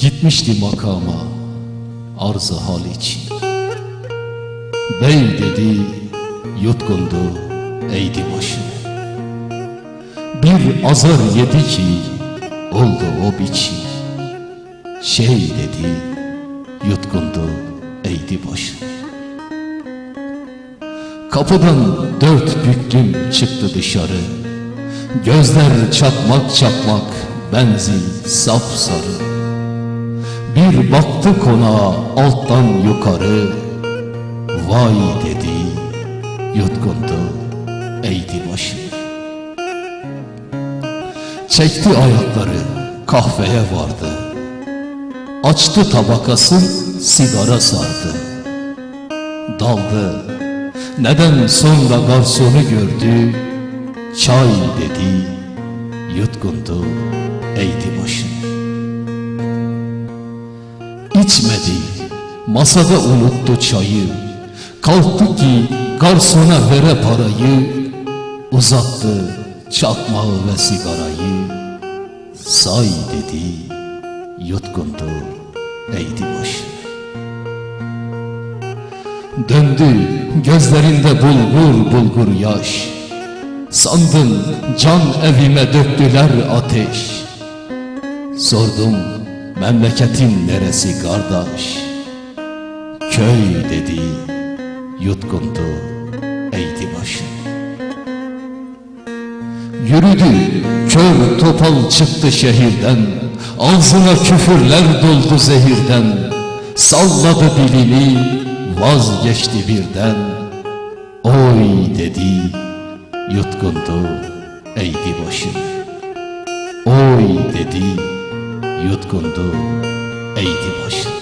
Gitmişti makama arzı hal için. Bey dedi yutkundu eğdi başını Bir azar yedi ki oldu o biçim. Şey dedi yutkundu eğdi başını Kapıdan dört büklüm çıktı dışarı. Gözler çakmak çakmak benzin sapsarı Bir baktı konağa alttan yukarı. Vay dedi yutkundu eğdi başını Çekti ayakları kahveye vardı. Açtı tabakası sigara sardı. Daldı. Neden sonra garsonu gördü? Çay dedi Yutkundu eğdi başını İçmedi Masada unuttu çayı. Kalktı ki garsona vere parayı. Uzattı çakmağı ve sigarayı. Say dedi Yutkundu eğdi başını Döndü gözlerinde bulgur bulgur yaş. Sandım can evime döktüler ateş. Sordum memleketin neresi kardeş? Köy dedi yutkundu eğdi başını Yürüdü kör topal çıktı şehirden Ağzına küfürler doldu zehirden. Salladı dilini vazgeçti birden. Oy dedi yutkundu eğdi başını Oy dedi yutkundu eğdi başını